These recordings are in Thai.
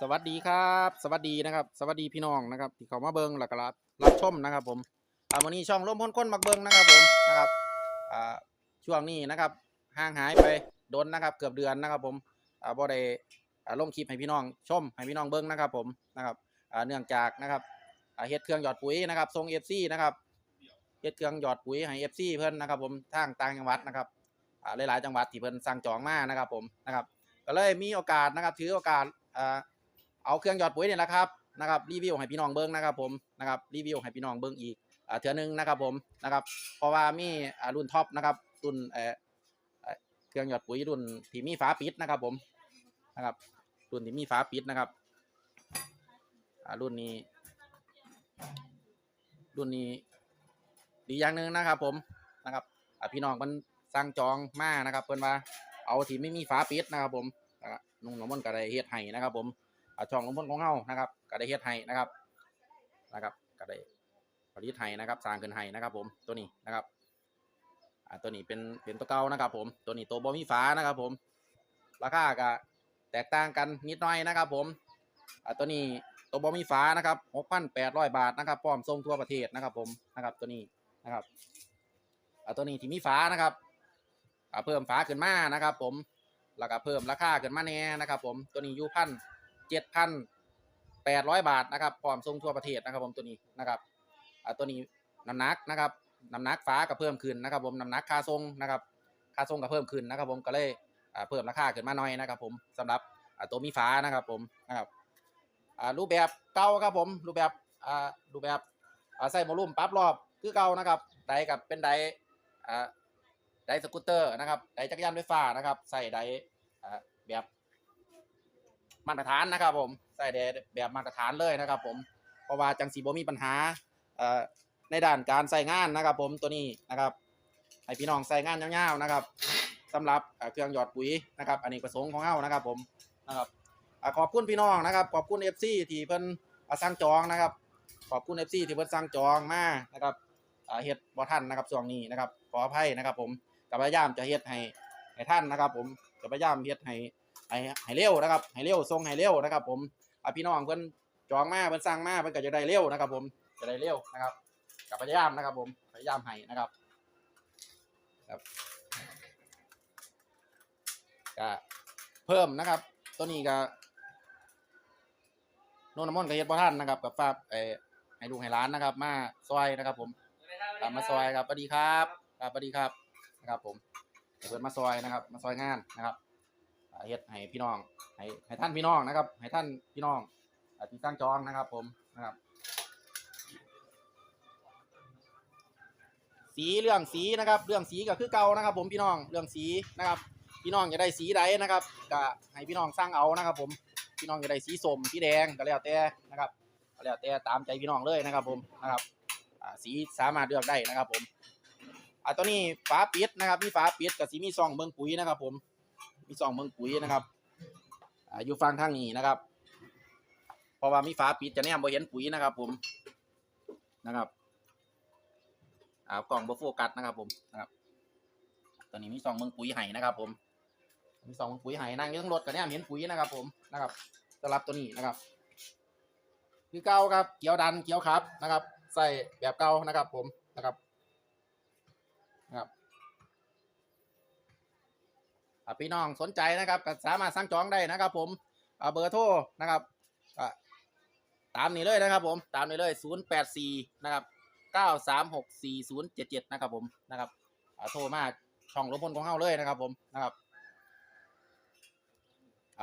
สวัสดีครับ สวัสดีนะครับ สวัสดีพี่น้องนะครับ ที่เขามาเบิงหลักรับรับชมนะครับ ผมอ่าวันนี้ช่องร่มพ้นคนมักเบิงนะครับผมนะครับอ่าช่วงนี้นะครับห่างหายไปโดนนะครับ เกือบเดือนนะครับ ผมอ่าบ่ได้อ่าลงคลิปให้พี่น้องชมให้พี่น้องเบิงนะครับ ผมนะครับอ่าเนื่องจากนะครับอ่าเฮ็ดเครื่องหยอดปุ๋ยนะครับทรง FC นะครับเฮ็ดเครื่องหยอดปุ๋ยให้ FC เพิ่นนะครับ ผมทางต่างจังหวัดนะครับอ่าหลายๆจังหวัดที่เพิ่นสั่งจองมานะครับ ผมนะครับ ก็เลยมีโอกาสนะครับถือโอกาสอ่า เอาเครื่องหยอดปุ๋ยเนี่ยแหละครับนะครับรีวิวให้พี่น้องเบิ้งนะครับผมนะครับรีวิวให้พี่น้องเบิ้งอีกอ่าเทื่อหนึงนะครับผมนะครับเพราะว่ามีอ่ารุ่นท็อปนะครับรุ่นเอ่อเครื่องหยอดปุ๋ยรุ่นที่มีฝาปิดนะครับผมนะครับรุ่นที่มีฝาปิดนะครับอ่ารุ่นนี้ รุ่นนี้ดีอย่างหนึ่งนะครับผมนะครับพี่น้องมันสั่งจองมานะครับเพิ่อนว่าเอาที่ไม่มีฝาปิดนะครับผมนุ่งน้ำมันต์ก็ได้เฮ็ดให้นะครับผม ช่องลงพลของเฮานะครับก็ได้เฮ็ดให้นะครับนะครับก็ได้ผลิตให้นะครับสร้างขึ้นให้นะครับ ผมตัวนี้นะครับอ่าตัวนี้เป็นเป็นตัวเก่านะครับ ผมตัวนี้ตัวบ่มีฝานะครับ ผมราคาก็แตกต่างกันนิดหน่อยนะครับ ผมอ่าตัวนี้ตัวบ่มีฝานะครับ6,800บาทนะครับพร้อมส่งทั่วประเทศนะครับ ผมนะครับตัวนี้นะครับอ่าตัวนี้ที่มีฝานะครับอ่าเพิ่มฝาขึ้นมานะครับ ผมแล้วก็เพิ่มราคาขึ้นมาแน่นะครับ ผมตัวนี้ยูพัน เจ็ดพันแปดร้อยบาทนะครับพร้อมส่งทั่วประเทศนะครับผมตัวนี้นะครับตัวนี้น้ำหนักนะครับน้ำหนักฟ้าก็เพิ่มขึ้นนะครับ ผมน้ำหนักค่าทรงนะครับค่าทรงก็เพิ่มขึ้นนะครับ ผมก็เลยเพิ่มราคาขึ้นมาหน่อยนะครับ ผมสำหรับตัวมีฟ้านะครับผมนะครับรูปแบบเก่าครับผมรูปแบบรูปแบบใส่โมลูมปั๊บรอบคือเก่านะครับไดกับเป็นไดไดสกูตเตอร์นะครับไดจักรยานไฟฟ้านะครับใส่ไดแบบ มาตรฐานนะครับ ผมใส่แดแบบมาตรฐานเลยนะครับ ผมเพราะว่าจังสีบ่มีปัญหาในด้านการใส่งานนะครับ ผมตัวนี้นะครับให้พี่น้องใส่งานยาวๆนะครับสำหรับเครื่องหยอดปุ๋ยนะครับ อันนี้ประสงค์ของเฮานะครับ ผมนะครับอ่าขอบคุณพี่น้องนะครับขอบคุณ FC ที่เพิ่นมาสั่งจองนะครับ ขอบคุณ FC ที่เพิ่นสั่งจองมานะครับเฮ็ดบ่ทันนะครับช่วงนี้นะครับ ขออภัยนะครับ ผมกับพยายามจะเฮ็ดให้ให้ท่านนะครับ ผมจะพยายามเฮ็ดให้ ให้ให้เร็วนะครับให้เร็วส่งให้เร็วนะครับ ผมอะพี่น้องเพิ่นจองมาเพิ่นสั่งมาเพิ่นก็จะได้เร็วนะครับ ผมจะได้เร็วนะครับกับพยายามนะครับ ผมพยายามให้นะครับครับก็เพิ่มนะครับ ตัวนี้ก็โนนน้ำมนต์กับเฮ็ดบ่ทันนะครับกับฝากเออให้ลูกให้ร้านนะครับ มาซอยนะครับ ผมตามมาซอยครับสวัสดีครับครับสวัสดีครับนะครับ ผมเพิ่นมาซอยนะครับ มาซอยงานนะครับ เฮ็ดให้พี่น้องให้ให้ท่านพี่น้องนะครับ ให้ท่านพี่น้องอ่าที่ตั้งจองนะครับ ผมนะครับ สีเรื่องสีนะครับ เรื่องสีก็คือเก่านะครับ ผมพี่น้องเรื่องสีนะครับ พี่น้องจะได้สีใดนะครับก็ให้พี่น้องสร้างเอานะครับ ผมพี่น้องจะได้สีส้มสีแดงก็แล้วแต่นะครับก็แล้วแต่ตามใจพี่น้องเลยนะครับ ผมนะครับสีสามารถเลือกได้นะครับ ผมอ่าตัวนี้ฝาปิดนะครับมีฝาปิดกับสีมีซองเบิ่งปุ๋ยนะครับ ผม มีซองเมืองปุ๋ยนะครับอ่าอยู่ฟังทางนี้นะครับ เพราะว่ามีฝาปิดจะแนมบ่เห็นปุ๋ยนะครับ ผมนะครับอ่ากล่องบ่โฟกัสนะครับผมนะครับตัวนี้มีซองเมืองปุ๋ยให้นะครับผมมีซองเมืองปุ๋ยให้นั่งอยู่ทั้งรถก็แนมเห็นปุ๋ยนะครับ ผมนะครับสำหรับตัวนี้นะครับ คือเก่าครับเกี่ยวดันเกี่ยวครับนะครับ ใส่แบบเก่านะครับ ผมนะครับนะครับ พี่น้องสนใจนะครับก็สามารถสั่งจองได้นะครับ ผมอ่าเบอร์โทรนะครับตามนี้เลยนะครับ ผมตามนี้เลย 0 8 4 นะครับ 9 3 6 4 0 7 7 นะครับผมนะครับโทรมาช่องรบพลของเฮาเลยนะครับ ผมนะครับ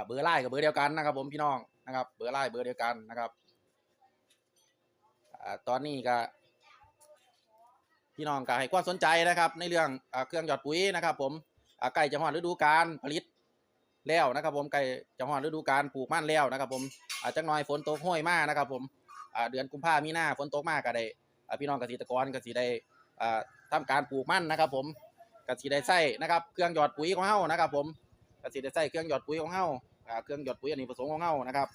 เบอร์ไลน์กับเบอร์เดียวกันนะครับ ผมพี่น้องนะครับ เบอร์ไลน์เบอร์เดียวกันนะครับตอนนี้ก็พี่น้องก็ให้ความสนใจนะครับ ในเรื่องเครื่องหยอดปุ๋ยนะครับ ผม ใกล้จะฮอดฤดูกาลผลิตแล้วนะครับผมใกล้จะฮอดฤดูกาลปลูกมันแล้วนะครับ ผมอาจจะน้อยฝนตกห้อยมากนะครับ ผมเดือนกุมภามีนาฝนตกมากก็ได้พี่น้องเกษตรกรเก็สิได้อ่าทำการปลูกมันนะครับ ผมเก็สิได้ใส่นะครับเครื่องหยอดปุ๋ยของเฮานะครับ ผมเก็สิได้ใส่เครื่องหยอดปุ๋ยของเฮาอ่าเครื่องหยอดปุ๋ยอันนี้ผสมของเฮานะครับ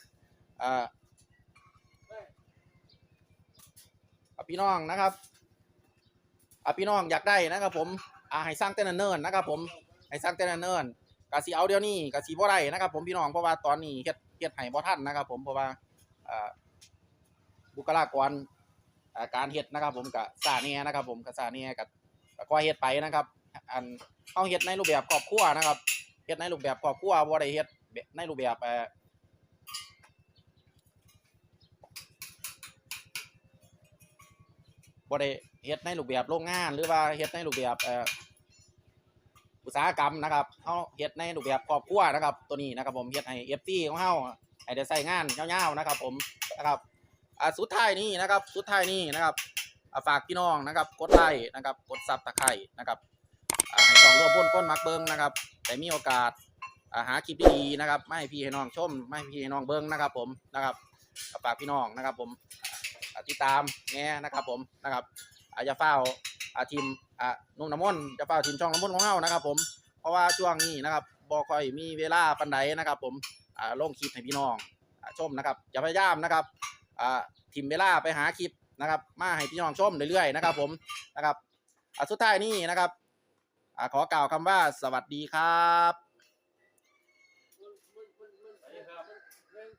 พี่น้องนะครับพี่น้องอยากได้นะครับ ผมอ่าให้สร้างแต่เนินนะครับ ผม ให้สร้างแต่เนิ่นก็สิเอาเดี๋ยวนี้ก็สิบ่ได้นะครับ ผมพี่น้องเพราะว่าตอนนี้เฮ็ดเฮ็ดให้บ่ทันนะครับ ผมเพราะว่าบุคลากรการเฮ็ดนะครับ ผมก็ซ่าแหน่นะครับ ผมก็ซ่าแหน่ก็ก็ค่อเฮ็ดไปนะครับ อันเฮาเฮ็ดในรูปแบบครอบครัวนะครับเฮ็ดในรูปแบบครอบครัวบ่ได้เฮ็ดในรูปแบบเอ่อบ่ได้เฮ็ดในรูปแบบโรงงาน หรือว่าเฮ็ดในรูปแบบเอ่อ อุตสาหกรรมนะครับเฮาเฮ็ดในรูปแบบครอบครัวนะครับ ตัวนี้นะครับ ผมเฮ็ดให้ FT ของเฮาให้ได้ใช้งานยาวๆนะครับ ผมนะครับอ่าสุดท้ายนี้นะครับ สุดท้ายนี้นะครับฝากพี่น้องนะครับ กดไลค์นะครับ กดซับตะไคร่นะครับให้ช่องร่วมพ้นก้นมักเบิ้งนะครับ แต่มีโอกาสหาคลิปดีๆนะครับ ไม่ให้พี่ให้น้องชม ไม่ให้พี่ให้น้องเบิ้งนะครับ ผมนะครับฝากพี่น้องนะครับ ผมติดตามแง่นะครับ ผมนะครับอาจจะเฝ้า อาทีมอ่านุ่มน้ำมนต์จะเป่าทีมช่องน้ำมนต์ของเฮานะครับ ผมเพราะว่าช่วงนี้นะครับบอค่อยมีเวลาปันใดนะครับ ผมอ่าลงคลิปให้พี่น้องอ่าชมนะครับจะพยายามนะครับอ่าทีมเวลาไปหาคลิปนะครับ มาให้พี่น้องชมเรื่อยๆนะครับ ผมนะครับอ่าสุดท้ายนี้นะครับอ่าขอกล่าวคำว่าสวัสดีครับ